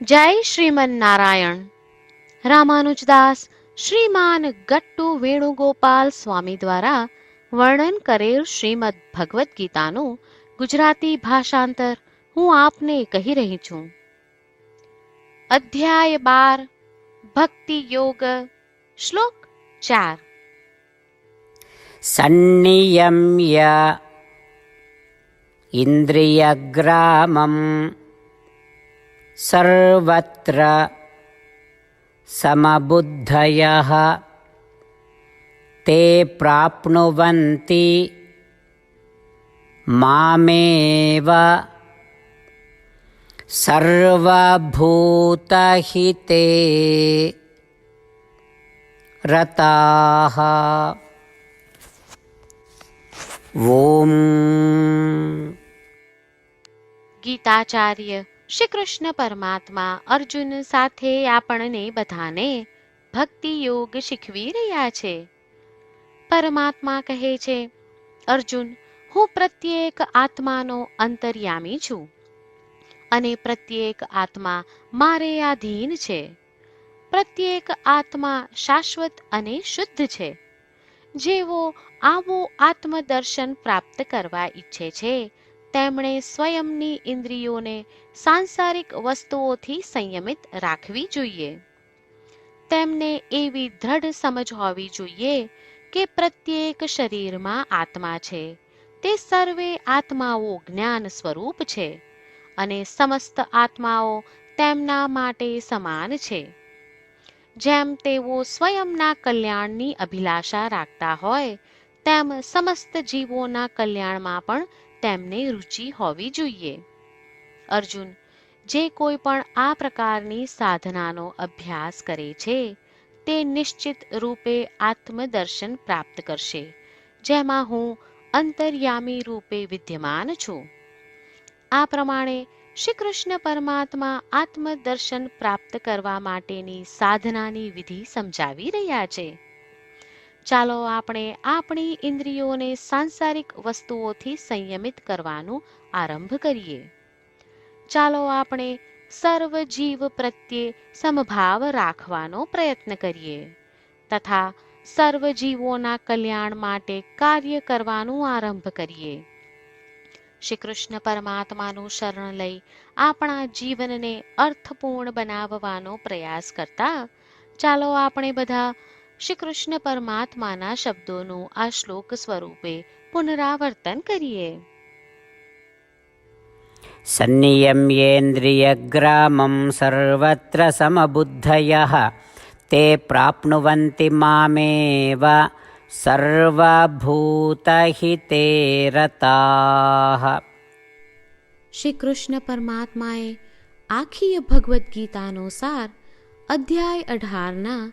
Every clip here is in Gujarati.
જય શ્રીમન નારાયણ રામાનુજદાસ શ્રીમાન ગટ્ટુ વેણુગોપાલ સ્વામી દ્વારા વર્ણન કરેલ શ્રીમદ ભગવદ્ ગીતાનું ગુજરાતી ભાષાંતર હું આપને કહી રહી છું. અધ્યાય બાર, ભક્તિ યોગ, શ્લોક ચાર. સન્નિયમ્ય ઇન્દ્રિયગ્રામમ सर्वत्र समबुद्धयः ते प्राप्नुवन्ति मामेव सर्वभूतहिते रताः। ॐ गीताचार्य શ્રી કૃષ્ણ પરમાત્મા અર્જુન સાથે આપણને બધાને ભક્તિ યોગ શીખવી રહ્યા છે. પરમાત્મા કહે છે, અર્જુન, હું પ્રત્યેક આત્માનો અંતર્યામી છું અને પ્રત્યેક આત્મા મારે આધીન છે. પ્રત્યેક આત્મા શાશ્વત અને શુદ્ધ છે. જેવો આવો આત્મદર્શન પ્રાપ્ત કરવા ઈચ્છે છે તેમણે સ્વયંની ઇન્દ્રિયોને સાંસારિક વસ્તુઓથી સંયમિત રાખવી જોઈએ. તેમને એવી દ્રઢ સમજ હોવી જોઈએ કે પ્રત્યેક શરીરમાં આત્મા છે. તે સર્વે આત્માઓ જ્ઞાન સ્વરૂપ છે અને સમસ્ત આત્માઓ તેમના માટે સમાન છે. જેમ તેઓ સ્વયંના કલ્યાણની અભિલાષા રાખતા હોય, તેમ સમસ્ત જીવોના કલ્યાણમાં પણ તેમને રુચિ હોવી જોઈએ. અર્જુન, જે કોઈ પણ આ પ્રકારની સાધનાનો અભ્યાસ કરે છે, તે નિશ્ચિત રૂપે આત્મદર્શન પ્રાપ્ત કરશે, જેમાં હું અંતર્યામી રૂપે વિદ્યમાન છું. આ પ્રમાણે શ્રી કૃષ્ણ પરમાત્મા આત્મદર્શન પ્રાપ્ત કરવા માટેની સાધનાની વિધિ સમજાવી રહ્યા છે. ચાલો આપણે આપણી ઇન્દ્રિયોને સાંસારિક વસ્તુઓથી સંયમિત કરવાનું આરંભ કરીએ. ચાલો આપણે સર્વ જીવ પ્રત્યે સમભાવ રાખવાનો પ્રયત્ન કરીએ તથા સર્વ જીવોના કલ્યાણ માટે કાર્ય કરવાનું આરંભ કરીએ. શ્રી કૃષ્ણ પરમાત્માનું શરણ લઈ આપણા જીવનને અર્થપૂર્ણ બનાવવાનો પ્રયાસ કરતા ચાલો આપણે બધા શ્રી કૃષ્ણ પરમાત્માના શબ્દોનું આ શ્લોક સ્વરૂપે પુનરાવર્તન કરીએ. સન્નિયમ્યેન્દ્રિયગ્રામં સર્વત્ર સમબુદ્ધયઃ તે પ્રાપ્નુવન્તિ મામેવ સર્વભૂતહિતે રતાઃ. શ્રી કૃષ્ણ પરમાત્માએ આખી ભગવદ્ ગીતાનો સાર અધ્યાય અઢારના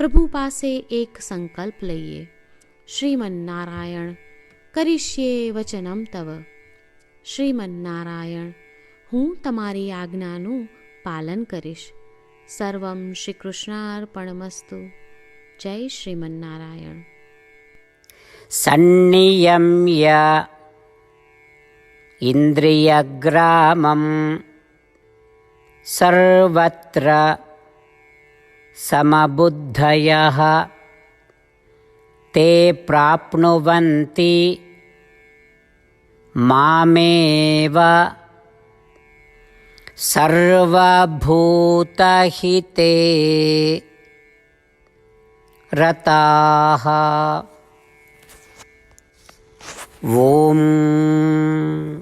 પ્રભુ પાસે એક સંકલ્પ લઈએ શ્રીમન્નારાયણ કરીશ્યે વચનમ તવ શ્રીમન્નારાયણ હું તમારી આજ્ઞાનું પાલન કરીશ સર્વમ શ્રી કૃષ્ણાર્પણમસ્તુ જય શ્રીમન્નારાયણ सन्नियम्य इन्द्रियग्रामं सर्वत्र समबुद्धयः। ते प्राप्नुवन्ति मामेव। सर्वभूतहिते रताः। ॐ